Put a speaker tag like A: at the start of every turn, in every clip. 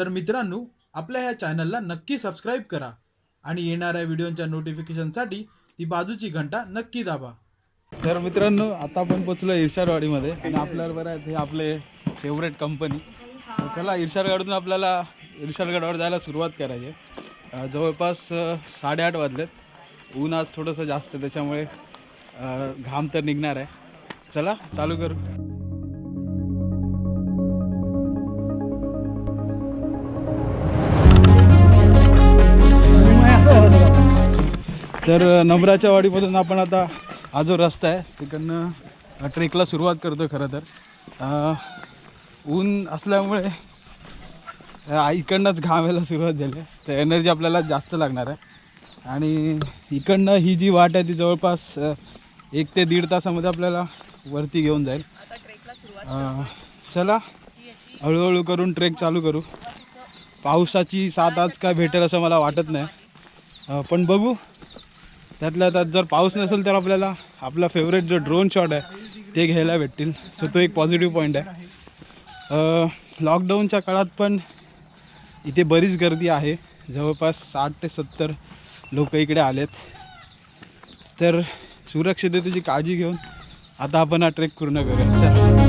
A: तर मित्रांनो आपल्या ह्या चॅनलला नक्की सबस्क्राईब करा आणि येणाऱ्या व्हिडिओच्या नोटिफिकेशनसाठी ती बाजूची घंटा नक्की दाबा.
B: तर मित्रांनो आता आपण पोचलो इर्शारवाडीमध्ये आणि आपल्याला बरं आहेत हे आपले फेवरेट कंपनी चला इर्षाडगाडून आपल्याला इर्शारगडावर जायला सुरुवात करायची. आहे. जवळपास साडेआठ वाजलेत. ऊन आज थोडंसं जास्त त्याच्यामुळे घाम तर निघणार आहे. चला चालू करू. तर नंबराच्या वाडीमधून आपण आता हा जो रस्ता आहे तिकडनं ट्रेकला सुरुवात करतो खरं तर. ऊन असल्यामुळे इकडनंच घाम यायला सुरुवात झाली आहे. तर एनर्जी आपल्याला जास्त लागणार आहे. आणि इकडनं ही जी वाट आहे ती जवळपास एक ते दीड तासामध्ये आपल्याला वरती घेऊन जाईल. चला हळूहळू करून ट्रेक चालू करू. पावसाची साथ आज काय भेटेल असं मला वाटत नाही. पण बघू त्यातल्या त्यात जर पाऊस नसेल तर आपल्याला आपला फेवरेट जो ड्रोन शॉट आहे ते घ्यायला भेटतील. सो तो एक पॉझिटिव्ह पॉईंट आहे. लॉकडाऊनच्या काळात पण इथे बरीच गर्दी आहे. जवळपास साठ ते सत्तर लोक इकडे आलेत. तर सुरक्षिततेची काळजी घेऊन आता आपण हा ट्रेक पूर्ण करूया. चला.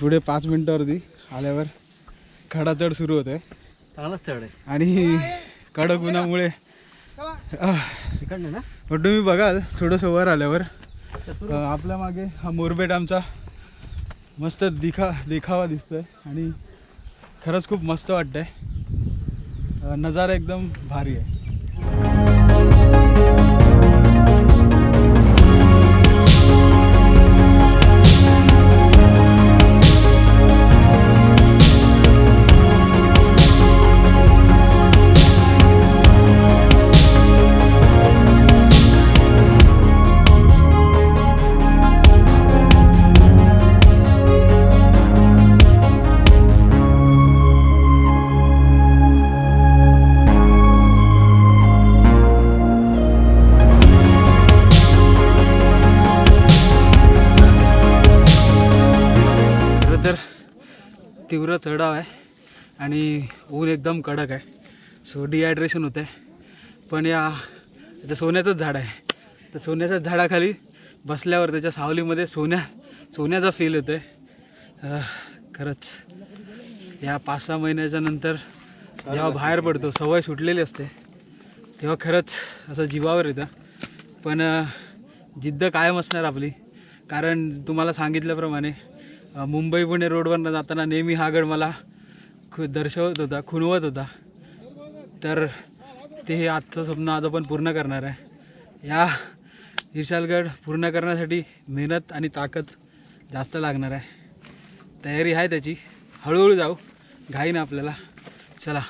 B: पुढे पाच मिनटावरती आल्यावर खडा चढ सुरू होत आहे
C: चांगलाच चढ आहे.
B: आणि कडक उन्हामुळे पण तुम्ही बघाल थोडंसं वर आल्यावर. आपल्या मागे हा मोरबेट आमचा मस्त दिखा देखावा दिसतोय. आणि खरंच खूप मस्त वाटतंय. नजारा एकदम भारी आहे. तीव्र चढाव आहे आणि ऊन एकदम कडक आहे. सो डिहायड्रेशन होतं आहे पण या सोन्याचंच झाड आहे. तर सोन्याच्या झाडाखाली बसल्यावर त्याच्या सावलीमध्ये सोन्या सोन्याचा फील होतं आहे खरंच. या पाच सहा महिन्याच्या नंतर जेव्हा बाहेर पडतो सवय सुटलेली असते तेव्हा खरंच असं जीवावर येतं. पण जिद्द कायम असणार आपली. कारण तुम्हाला सांगितल्याप्रमाणे मुंबई पुणे रोडवरनं जाताना नेहमी हा गड मला खु दर्शवत होता खुणवत होता. तर ते हे आजचं स्वप्न आज आपण पूर्ण करणार आहे. या विशालगड पूर्ण करण्यासाठी मेहनत आणि ताकद जास्त लागणार आहे. तयारी आहे त्याची. हळूहळू जाऊ. घाई ना आपल्याला. चला.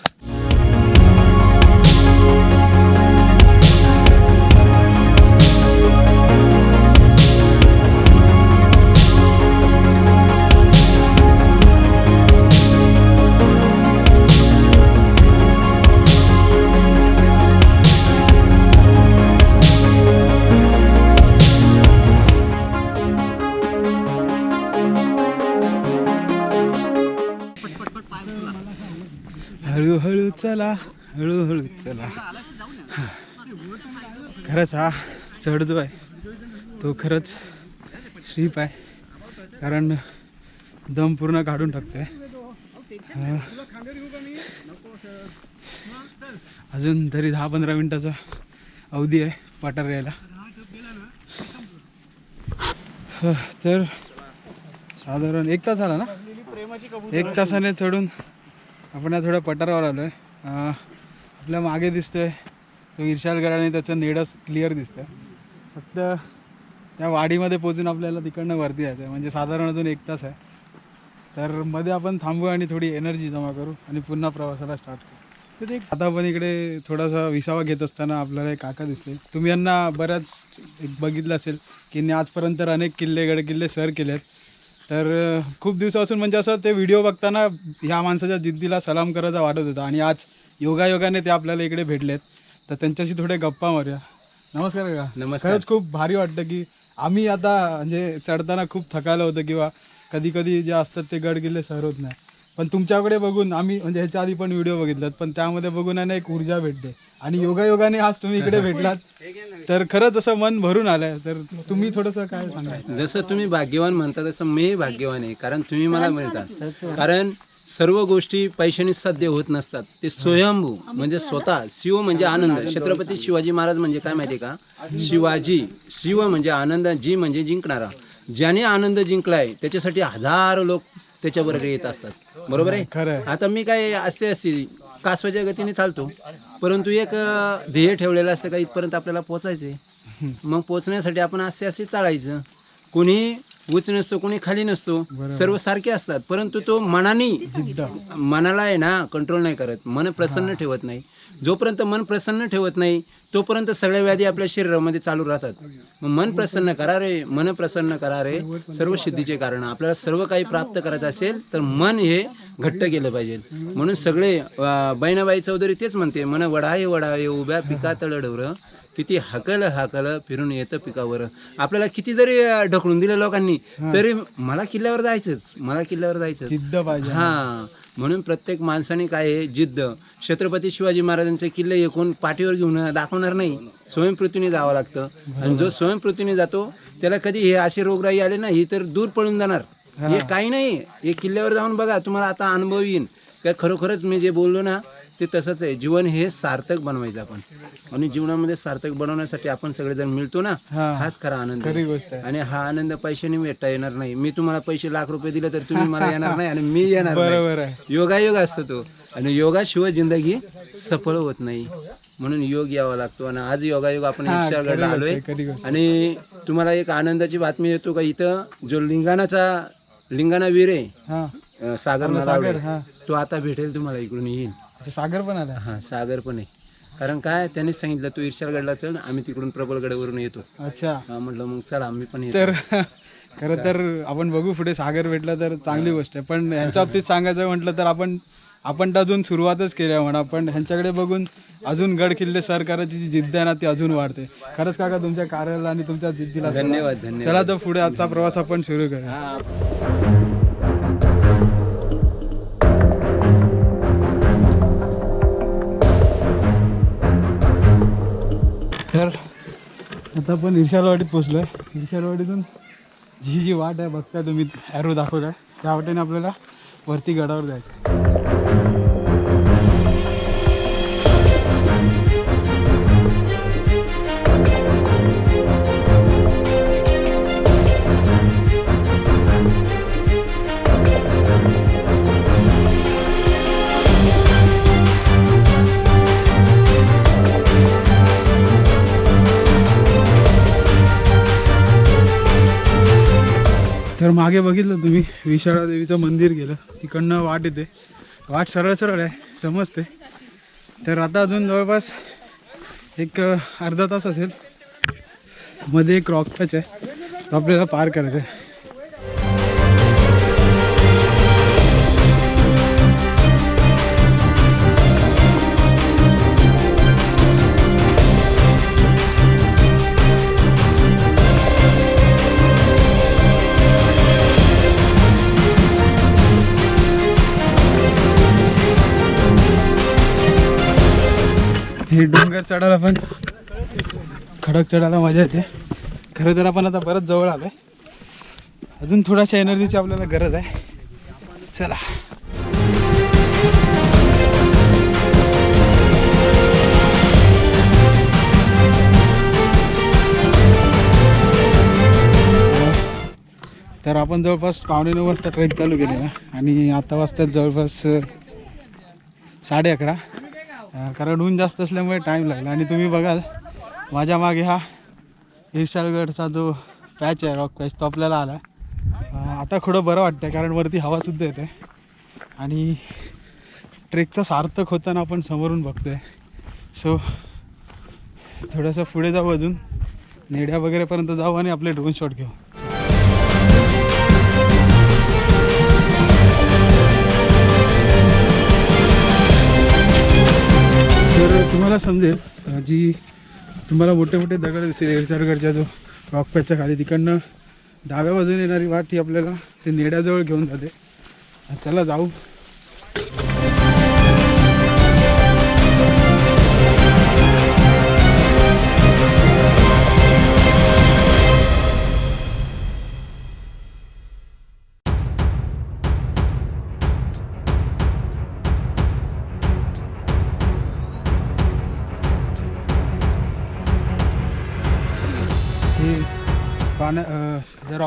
B: चला हळूहळू चला. खरंच हा चढ जो आहे तो खरंच श्रीप आहे. कारण दम पूर्ण काढून टाकतोय. अजून तरी दहा पंधरा मिनिटाचा अवधी आहे पाटार यायला. तर साधारण एक तास झाला ना? एक तासाने चढून आपण या थोड्या पठारावर आलो आहे आपल्या मागे दिसतोय तो इर्शालगड आणि त्याचं नेडस क्लिअर दिसतंय. फक्त त्या वाडीमध्ये पोचून आपल्याला तिकडनं वरती यायचं आहे म्हणजे साधारण अजून एक तास आहे. तर मध्ये आपण थांबू आणि थोडी एनर्जी जमा करू आणि पुन्हा प्रवासाला स्टार्ट करू. तर एक आता आपण इकडे थोडासा विसावा घेत असताना आपल्याला एक काका दिसले. तुम्ही यांना बऱ्याच एक बघितलं असेल की आजपर्यंत तर अनेक किल्ले गड किल्ले सर आहेत तर खूप दिवसापासून म्हणजे असं ते व्हिडिओ बघताना ह्या माणसाच्या जिद्दीला सलाम करायचा वाटत होता आणि आज योगायोगाने ते आपल्याला इकडे भेटलेत. तर त्यांच्याशी थोडे गप्पा मारूया. नमस्कार का
C: नमस्कार.
B: खरंच खूप भारी वाटतं की आम्ही आता म्हणजे चढताना खूप थकायला होतं किंवा कधी कधी जे असतात ते गड किल्ले सर होत नाही. पण तुमच्याकडे बघून आम्ही म्हणजे ह्याच्या आधी पण व्हिडिओ बघितलात पण त्यामध्ये बघून आहे ना एक ऊर्जा भेटते. आणि योगायोगाने आज तुम्ही इकडे भेटलात. तर खरंच असं मन भरून आलंय. तर तुम्ही थोडंसं काय सांगा
D: जसं तुम्ही भाग्यवान म्हणता तसं मी भाग्यवान आहे. कारण तुम्ही मला मिळता. कारण सर्व गोष्टी पैशाने साध्य होत नसतात. ते स्वयंभू म्हणजे स्वतः शिव म्हणजे आनंद. छत्रपती शिवाजी महाराज म्हणजे काय माहिती का? शिवाजी शिव म्हणजे आनंद जी म्हणजे जिंकणारा. ज्याने आनंद जिंकलाय त्याच्यासाठी हजारो लोक त्याच्याबरोबर येत असतात. बरोबर आहे. आता मी काय असे असे कासवाच्या गतीने चालतो परंतु एक ध्येय ठेवलेलं असतं का इथपर्यंत आपल्याला पोचायचंय. मग पोचण्यासाठी आपण असे असे चालायचं. कोणी उच नसतो कोणी खाली नसतो सर्व सारखे असतात परंतु तो मनाने मनाला आहे ना कंट्रोल नाही करत. मन प्रसन्न ठेवत नाही. जोपर्यंत मन प्रसन्न ठेवत नाही तोपर्यंत सगळ्या व्याधी आपल्या शरीरामध्ये चालू राहतात. मग मन प्रसन्न करा रे मन प्रसन्न करा रे. सर्व सिद्धीचे कारण. आपल्याला सर्व काही प्राप्त करायचं असेल तर मन हे घट्ट केलं पाहिजे. म्हणून सगळे बहिणाबाई चौधरी तेच म्हणते मन वडाये वडाये उभ्या पिका तळडवर किती हाकल हाकल फिरून येतं पिकावर. आपल्याला किती जरी ढकलून दिलं लोकांनी तरी मला किल्ल्यावर जायचंच मला किल्ल्यावर जायचं हा. म्हणून प्रत्येक माणसाने काय आहे जिद्द. छत्रपती शिवाजी महाराजांचे किल्ले एकूण पाठीवर घेऊन दाखवणार नाही. स्वयंपृतीने जावं लागतं. आणि जो स्वयंपृतीने जातो त्याला कधी हे असे रोगराई आले ना ही तर दूर पळून जाणार. हे काही नाही. हे किल्ल्यावर जाऊन बघा तुम्हाला आता अनुभव येईल काय खरोखरच मी जे बोललो ना ते तसंच आहे. जीवन हे सार्थक बनवायचं आपण. आणि जीवनामध्ये सार्थक बनवण्यासाठी आपण सगळेजण मिळतो ना. हाच खरा आनंद आहे.
B: खरी गोष्ट आहे.
D: आणि हा आनंद पैशाने भेटता येणार नाही. मी तुम्हाला पैसे लाख रुपये दिले तर तुम्ही मला येणार नाही आणि मी येणार नाही.
B: बरोबर आहे.
D: योगायोग असतो तो. आणि योगाशिवाय जिंदगी सफळ होत नाही. म्हणून योग यावा लागतो. आणि आज योगायोग आपण
B: हा,
D: एकशेगडला
B: खरी गोष्ट
D: आलोय
B: आहे, खरी गोष्ट
D: आणि तुम्हाला एक आनंदाची बातमी येतो का? इथं जो लिंगाणाचा लिंगाणा वीर आहे
B: हा.
D: अं, सागर नलावडे,
B: सागर, हा.
D: तो आता भेटेल तुम्हाला इकडून येईल
B: सागर पण आला
D: हा सागर पण आहे. कारण काय त्यांनीच सांगितलं तू ईर्षागडला चल आम्ही तिकडून प्रबलगडावरून येतो.
B: अच्छा.
D: म्हटलं मग चला आम्ही पण येतो.
B: तर खरं तर आपण बघू पुढे सागर भेटला तर चांगली गोष्ट आहे. पण ह्यांच्या बाबतीत सांगायचं म्हटलं तर आपण आपण तर अजून सुरुवातच केली आहे म्हणा. पण ह्यांच्याकडे बघून अजून गड किल्ले सर करायची जी जिद्द आहे ना ती अजून वाढते. खरंच काका तुमच्या कार्याला आणि तुमच्या जिद्दीला.
D: धन्यवाद धन्यवाद.
B: चला तर पुढे आजचा प्रवास आपण सुरू करूया. तर आता आपण इर्शालवाडीत पोचलो आहे इर्शालवाडीतून जी जी वाट आहे बघताय तुम्ही ॲरो आहे त्या वाटेने आपल्याला वरती गडावर जायचं तर मागे बघितलं तुम्ही विशाळा देवीचं मंदिर गेलं. तिकडनं वाट येते. वाट सरळ सरळ आहे समजते. तर आता अजून जवळपास एक अर्धा तास असेल. मध्ये एक रॉक टच आहे. तो आपल्याला पार करायचं आहे हे डोंगर चढायला पण खडक चढायला मजा येते. खरं तर आपण आता परत जवळ आलो आहे अजून थोड्याशा एनर्जीची आपल्याला गरज आहे. चला. तर आपण जवळपास पावणे नऊ वाजता ट्रेक चालू केलेला आणि आता वाजता जवळपास साडे अकरा. कारण ऊन जास्त असल्यामुळे टाईम लागला. आणि तुम्ही बघाल माझ्या मागे हा ईर्षाळगडचा जो पॅच आहे रॉक पॅच तो आपल्याला आला. आता थोडं बरं वाटतं कारण वरती हवासुद्धा येते. आणि ट्रेकचा सार्थक होताना आपण समोरून बघतोय. सो थोडंसं पुढे जाऊ अजून. नेड्या वगैरेपर्यंत जाऊ आणि आपले ड्रोन शॉट घेऊ. तर तुम्हाला समजेल जी तुम्हाला मोठे मोठे दगड दिसेल एरचारगडच्या जो रॉक पॅचच्या खाली तिकडनं डाव्या बाजूने येणारी वाट ही आपल्याला ते नेड्याजवळ घेऊन जाते. चला जाऊ.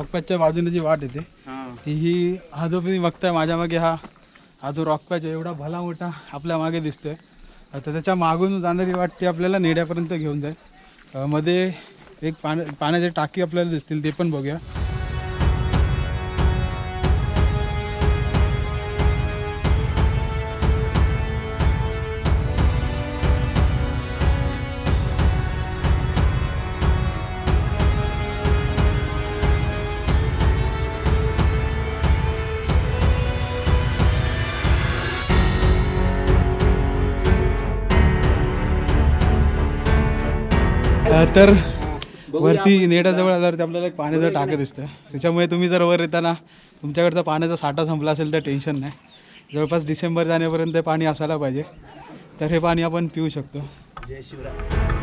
B: अं, त्या रॉक पॅचच्या बाजूने जी वाट येते ती ही हा जो तुम्ही बघताय माझ्या मागे हा हा जो रॉक पॅच आहे एवढा भला मोठा आपल्या मागे दिसतोय. आता त्याच्या मागून जाणारी वाट ती आपल्याला नेड्यापर्यंत घेऊन जाईल. मध्ये एक पाण्या पाण्याची टाकी आपल्याला दिसतील ते पण बघूया. तर वरती नेटाजवळ आल्यावरती आपल्याला एक पाण्याचं टाकं दिसतं. त्याच्यामुळे तुम्ही जर वर येताना तुमच्याकडचा पाण्याचा साठा संपला असेल तर टेन्शन नाही. जवळपास डिसेंबर जाण्यापर्यंत पाणी असायला पाहिजे. तर हे पाणी आपण पिऊ शकतो. तर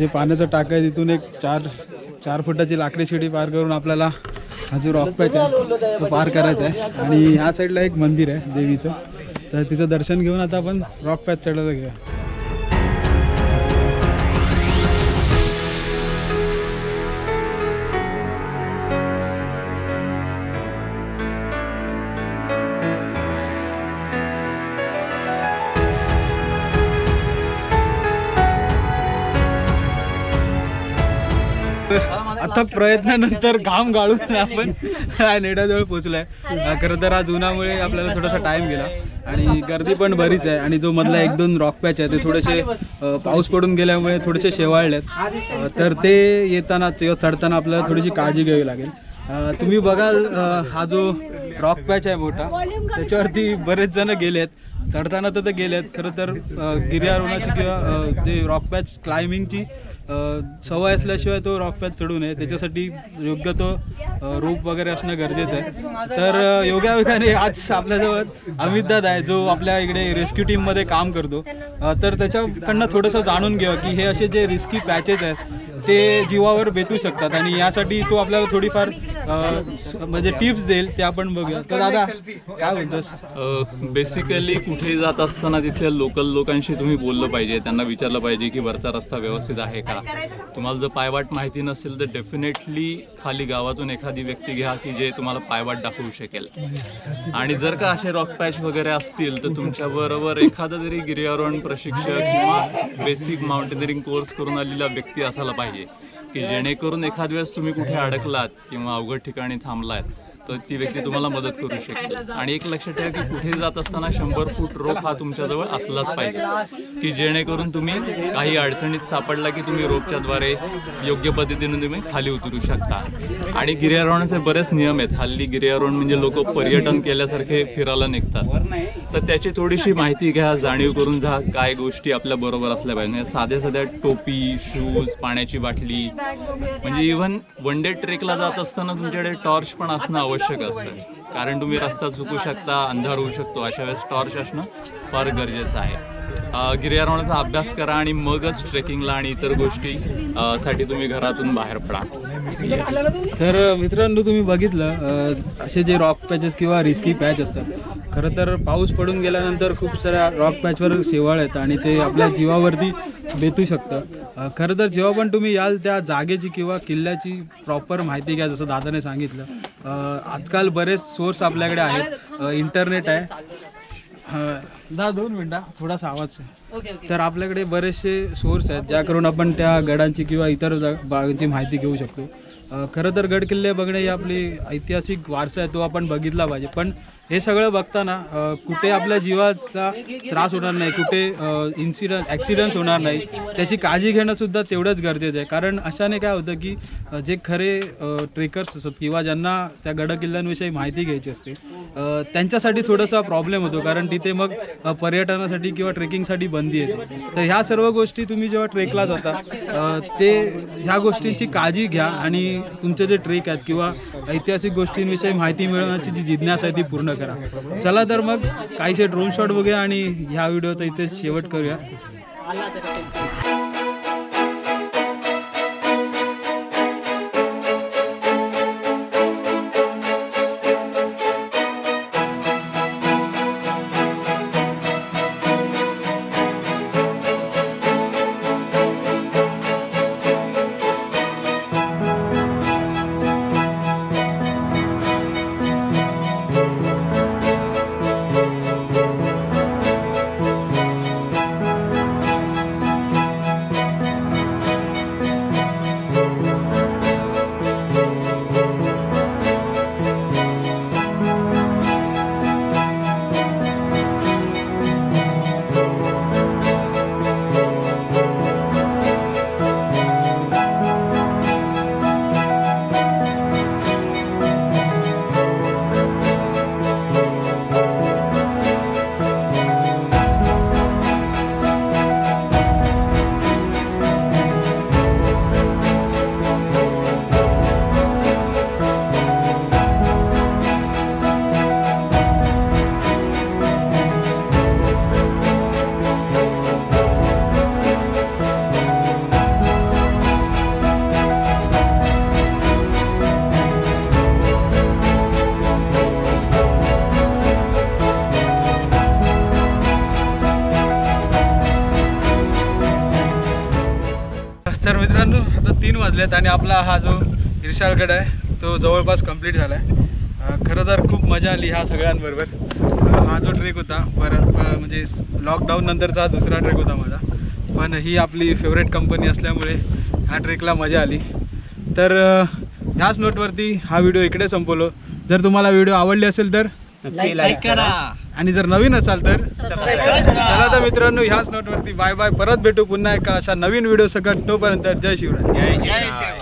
B: जे पाण्याचं टाक आहे तिथून एक चार चार फुटाची लाकडी शिडी पार करून आपल्याला हा जो रॉक पॅच आहे तो पार करायचा आहे. आणि ह्या साईडला एक मंदिर आहे देवीचं. तर तिचं दर्शन घेऊन आता आपण रॉक पॅच चढायला घेऊया आता प्रयत्नानंतर घाम गाळून आपण नेडाजवळ पोहोचलाय. खरं तर आज उन्हामुळे आपल्याला थोडासा टाइम गेला. आणि गर्दी पण बरीच आहे. आणि जो मधला एक दोन रॉक पॅच आहे ते थोडेसे पाऊस पडून गेल्यामुळे थोडेसे शेवाळलेत. तर ते येताना चढताना आपल्याला थोडीशी काळजी घ्यावी लागेल. तुम्ही बघाल हा जो रॉक पॅच आहे मोठा त्याच्यावरती बरेच जण गेलेत. चढताना तर ते गेलेत. खरं तर गिर्यारोहणाची किंवा जे रॉक पॅच क्लाइम्बिंगची सवय असल्याशिवाय तो रॉक पॅच चढू नये. त्याच्यासाठी योग्य तो रोप वगैरे असणं गरजेचं आहे. तर योगायोगाने आज आपल्याजवळ अमित दादा आहे जो आपल्या इकडे रेस्क्यू टीममध्ये काम करतो. तर त्याच्याकडनं थोडंसं जाणून घ्यावं की हे असे जे रिस्की पॅचेस आहेत ते जीवावर बेतू शकतात आणि यासाठी तो आपल्याला थोडीफार अं, म्हणजे टिप्स देईल ते आपण बघूया. तर दादा काय बोलतोस
E: बेसिकली कुठे जात असताना तिथल्या लोकल लोकांशी तुम्ही बोललं पाहिजे त्यांना विचारलं पाहिजे की वरचा रस्ता व्यवस्थित आहे का? तुम्हाला जर पायवाट माहिती नसेल तर डेफिनेटली खाली गावातून एखादी व्यक्ती घ्या की जे तुम्हाला पायवाट दाखवू शकेल. आणि जर का असे रॉक पॅच वगैरे असतील तर तुमच्या बरोबर एखादा तरी गिर्यारोहण प्रशिक्षक किंवा बेसिक माउंटेनरिंग कोर्स करून आलेला व्यक्ती असायला पाहिजे. की जेणेकरून एखाद वेळेस तुम्ही कुठे अडकलात किंवा अवघड ठिकाणी थांबलात तर ती व्यक्ती तुम्हाला मदत करू शकेल आणि एक लक्षात ठेवा की कुठे जात असताना शंभर फूट रोप हा तुमच्याजवळ असलाच पाहिजे. की जेणेकरून तुम्ही काही अडचणीत सापडला की तुम्ही रोपच्याद्वारे योग्य पद्धतीने तुम्ही खाली उतरू शकता. आणि गिर्यारोहणाचे बरेच नियम आहेत. हल्ली गिर्यारोहण म्हणजे लोक पर्यटन केल्यासारखे फिरायला निघतात. तर त्याची थोडीशी माहिती घ्या जाणीव करून जा काय गोष्टी आपल्या बरोबर असल्या पाहिजे. म्हणजे साध्या साध्या टोपी शूज पाण्याची बाटली. म्हणजे इव्हन वन डे ट्रेकला जात असताना तुमच्याकडे टॉर्च पण असणं आवश्यक असतं. कारण तुम्ही रस्ता चुकू शकता अंधार होऊ शकतो अशा वेळेस टॉर्च असणं फार गरजेचं आहे. गिर्यारोहणाचा अभ्यास करा आणि मगच ट्रेकिंगला आणि इतर गोष्टी साठी तुम्ही घरातून बाहेर पडा.
B: तर मित्रांनो तुम्ही बघितलं असे जे रॉक पॅचेस किंवा रिस्की पॅच असतात खरं तर पाऊस पडून गेल्यानंतर खूप साऱ्या रॉक पॅचवर शेवाळ येतं आणि ते आपल्या जीवावरती बेतू शकतं. खरं तर जेव्हा पण तुम्ही याल त्या जागेची किंवा किल्ल्याची प्रॉपर माहिती घ्या जसं दादाने सांगितलं. आजकाल बरेच सोर्स आपल्याकडे आहेत. इंटरनेट आहे. दहा दा दोन मिनटा थोडासा आवाज. तर आपल्याकडे बरेचसे सोर्स आहेत ज्याकरून आपण त्या गडांची किंवा इतर जा- बागांची माहिती घेऊ शकतो. खरं तर गड किल्ले बघणे ही आपली ऐतिहासिक वारसा आहे तो आपण बघितला पाहिजे. पण हे सगळं बघताना कुठे आपल्या जीवाचा त्रास होणार नाही कुठे इन्सिडंट ॲक्सिडंट्स होणार नाही त्याची काळजी घेणंसुद्धा तेवढंच गरजेचं आहे. कारण अशाने काय होतं की जे खरे ट्रेकर्स असतात किंवा ज्यांना त्या गड किल्ल्यांविषयी माहिती घ्यायची असते त्यांच्यासाठी थोडासा प्रॉब्लेम होतो. कारण तिथे मग पर्यटनासाठी किंवा ट्रेकिंगसाठी बंदी येते तर ह्या सर्व गोष्टी तुम्ही जेव्हा ट्रेकला जाता ते ह्या गोष्टींची काळजी घ्या आणि तुमचे जे ट्रेक आहेत किंवा ऐतिहासिक गोष्टींविषयी माहिती मिळवण्याची जी जिज्ञासा आहे ती पूर्ण करा. चला तर मग काहीसे ड्रोन शॉट बघूया आणि ह्या व्हिडिओचा इथे शेवट करूया. आणि आपला हा जो इर्शाळगड आहे तो जवळपास कंप्लीट झाला आहे खरं तर खूप मजा आली ह्या सगळ्यांबरोबर. हा जो ट्रेक होता परत म्हणजे लॉकडाऊन नंतरचा दुसरा ट्रेक होता माझा. पण ही आपली फेवरेट कंपनी असल्यामुळे ह्या ट्रेकला मजा आली. तर ह्याच नोटवरती हा व्हिडिओ इकडे संपवलो. जर तुम्हाला व्हिडिओ आवडली असेल तर
C: लाईक करा.
B: आणि जर नवीन असाल तर चला तर मित्रांनो ह्याच नोटवरती बाय बाय परत भेटू पुन्हा एका अशा नवीन व्हिडिओ सकट तोपर्यंत जय शिवराय.
C: जय शिवराय.